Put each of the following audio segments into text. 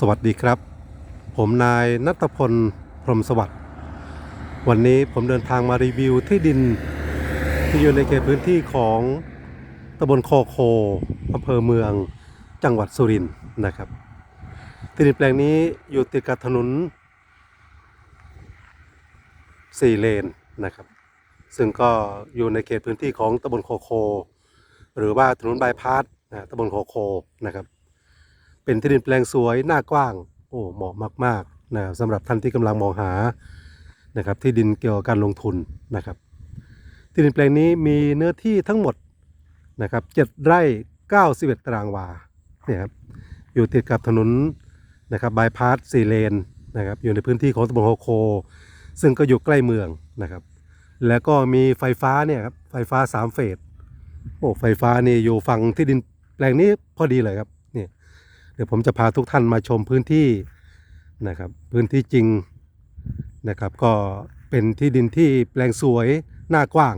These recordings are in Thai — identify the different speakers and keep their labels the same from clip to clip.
Speaker 1: สวัสดีครับ ผมนายนัทพลพรหมสวัสดิ์วันนี้ผมเดินทางมารีวิวที่ดิน ที่อยู่ในเขตพื้นที่ของตำบลโคโคอำเภอเมืองจังหวัดสุรินทร์นะครับ ที่ดินแปลงนี้อยู่ติดกับถนนสี่เลนนะครับ ซึ่งก็อยู่ในเขตพื้นที่ของตำบลโคโค หรือว่าถนนบายพาสตำบลโคโคนะครับ เป็นที่ดินแปลงสวยหน้ากว้าง โอ้เหมาะมากๆนะสำหรับท่านที่กำลังมองหานะครับที่ดินเกี่ยวกับการลงทุนนะครับ ที่ดินแปลงนี้มีเนื้อที่ทั้งหมดนะครับ7ไร่91ตารางวาเนี่ยครับอยู่ติดกับถนนนะครับบายพาสสี่เลนนะครับอยู่ในพื้นที่ของตำบลโคโค ซึ่งก็อยู่ใกล้เมืองนะครับ แล้วก็มีไฟฟ้าเนี่ยครับไฟฟ้าสามเฟสโอ้ไฟฟ้านี่อยู่ฝั่งที่ดินแปลงนี้พอดีเลยครับ เดี๋ยวผมจะพาทุกท่านมาชมพื้นที่นะครับ พื้นที่จริงนะครับ ก็เป็นที่ดินที่แปลงสวยหน้ากว้าง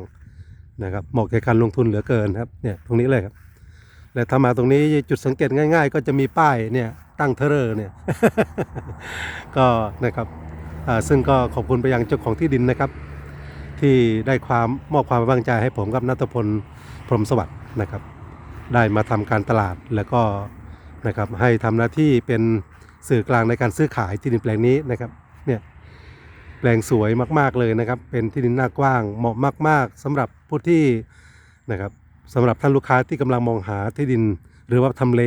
Speaker 1: นะครับเหมาะแก่การลงทุนเหลือเกินครับเนี่ยตรงนี้เลยครับ และถ้ามาตรงนี้จุดสังเกตง่าย ๆ ก็จะมีป้ายเนี่ยตั้งเทอร์เรอเนี่ยก็นะครับซึ่งก็ขอบคุณไปยังเจ้าของที่ดินนะครับ ที่ได้ความมอบความไว้วางใจให้ผมกับนัทพลพรหมสวัสดิ์นะครับ ได้มาทำการตลาดแล้วก็ นะครับให้ทำหน้าที่เป็นสื่อกลางในการซื้อขายที่ดินแปลงนี้นะครับเนี่ยแปลงสวยมากๆเลยนะครับ เป็นที่ดินหน้ากว้างเหมาะมาก ๆสำหรับผู้ที่นะครับสำหรับท่านลูกค้าที่กำลังมองหาที่ดินหรือว่าทำเล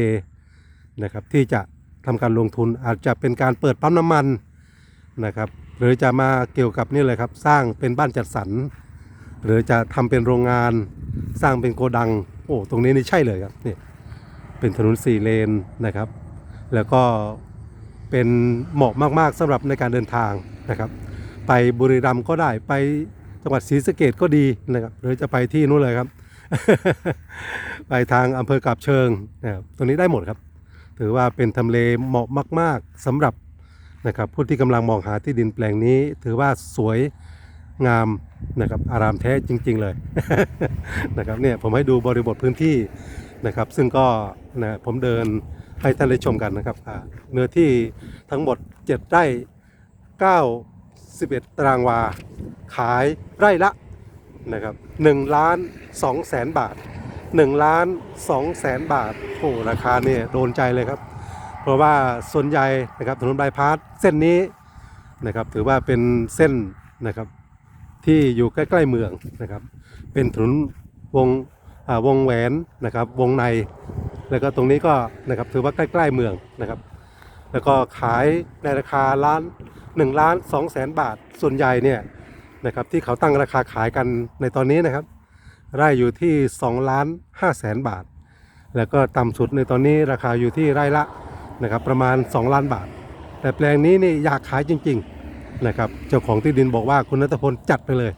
Speaker 1: นะครับที่จะทำการลงทุนอาจจะเป็นการเปิดปั๊มน้ำมันนะครับหรือจะมาเกี่ยวกับนี่เลยครับสร้างเป็นบ้านจัดสรรหรือจะทำเป็นโรงงาน สร้างเป็นโกดัง โอ้ตรงนี้นี่ใช่เลยครับนี่ เป็นถนนสี่เลนนะครับ แล้วก็เป็นเหมาะมากๆสำหรับในการเดินทางนะครับ ไปบุรีรัมย์ก็ได้ไปจังหวัดศรีสะเกดก็ดีนะครับหรือจะไปที่นู้นเลยครับ ไปทางอำเภอกาบเชิงนะครับตรงนี้ได้หมดครับ ถือว่าเป็นทำเลเหมาะมาก ๆสำหรับนะครับผู้ที่กำลังมองหาที่ดินแปลงนี้ ถือว่าสวยงามนะครับอารามแท้จริง ๆ เลยนะครับเนี่ยผมให้ดูบริบทพื้นที่นะครับ ซึ่งก็ นะผมเดินให้ท่านได้ชมกันนะครับเนื้อที่ทั้งหมด 7 ไร่ 91 ตารางวา ขายไร่ละนะครับ1ล้าน2แสนบาท1ล้าน2แสนบาทโอ้ราคาเนี่ยโดนใจเลยครับ เพราะว่าส่วนใหญ่นะครับถนนบายพาสเส้นนี้นะครับถือว่าเป็นเส้นนะครับที่อยู่ใกล้ๆเมืองนะครับ เป็นถนนวงวงแหวนนะครับวงใน แล้วก็ตรงนี้ก็นะครับถือว่าใกล้ๆเมืองนะครับ แล้วก็ขายในราคาล้าน1ล้าน2แสนบาทส่วนใหญ่เนี่ยนะครับที่เขาตั้งราคาขายกันในตอนนี้นะครับไร่อยู่ที่2ล้าน5แสนบาท แล้วก็ต่ำสุดในตอนนี้ราคาอยู่ที่ไร่ละนะครับประมาณ 2 ล้านบาท แต่แปลงนี้นี่อยากขายจริงๆนะครับเจ้าของที่ดินบอกว่าคุณนัทพลจัดไปเลย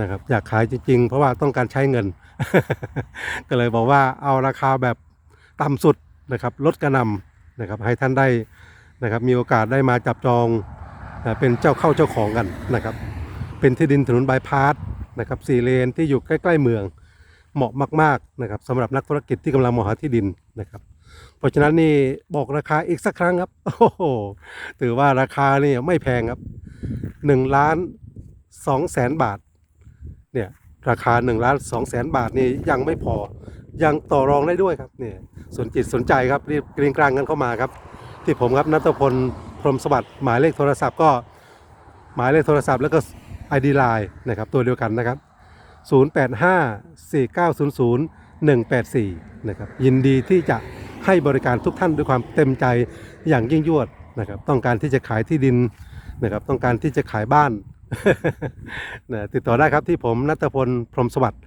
Speaker 1: นะครับอยากขายจริงๆ เพราะว่าต้องการใช้เงิน ก็เลยบอกว่าเอาราคาแบบ ต่ำสุดนะครับลดกระนำนะครับให้ท่านได้นะครับมีโอกาสได้มาจับจองเป็นเจ้าเข้าเจ้าของกันนะครับเป็นที่ดินถนนบายพาสนะครับสี่เลนที่อยู่ใกล้ๆเมืองเหมาะมากๆนะครับสำหรับนักธุรกิจที่กำลังมองหาที่ดินนะครับ เพราะฉะนั้นนี่บอกราคาอีกสักครั้งครับโอ้โหถือว่าราคานี่ไม่แพงครับ1ล้าน2แสนบาทเนี่ยราคา1ล้าน2แสนบาทนี่ยังไม่พอ ยังต่อรองได้ด้วยครับเนี่ยสนจิตสนใจครับรีบกรีงกลางกันเข้ามาครับ ที่ผมครับนัทพลพรมสวัสดิ์หมายเลขโทรศัพท์ก็หมายเลขโทรศัพท์แล้วก็ ID Line นะครับตัวเดียวกันนะครับ 0854900184 นะครับยินดีที่จะให้บริการทุกท่านด้วยความเต็มใจอย่างยิ่งยวดนะครับ ต้องการที่จะขายที่ดินนะครับ ต้องการที่จะขายบ้านนะติดต่อได้ครับที่ผมนัทพลพรมสวัสดิ์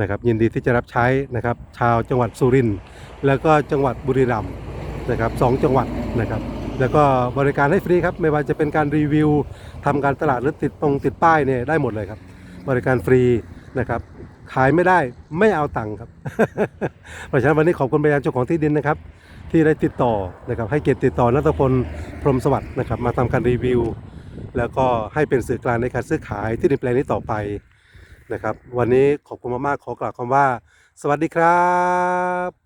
Speaker 1: นะครับยินดีที่จะรับใช้นะครับชาวจังหวัดสุรินทร์แล้วก็จังหวัดบุรีรัมย์นะครับสองจังหวัดนะครับ แล้วก็บริการให้ฟรีครับ ไม่ว่าจะเป็นการรีวิวทำการตลาดหรือติดตรงติดป้ายเนี่ยได้หมดเลยครับ บริการฟรีนะครับ ขายไม่ได้ไม่เอาตังค์ครับ เพราะฉะนั้นวันนี้ขอบคุณไปยังเจ้าของที่ดินนะครับ ที่ได้ติดต่อนะครับ ให้เกียรติติดต่อนัทพลพรหมสวัสดิ์นะครับ มาทำการรีวิว แล้วก็ให้เป็นสื่อกลางในการซื้อขายที่ดินแปลงนี้ต่อไป นะครับ วันนี้ขอบคุณมากๆขอกล่าวคำว่า สวัสดีครับ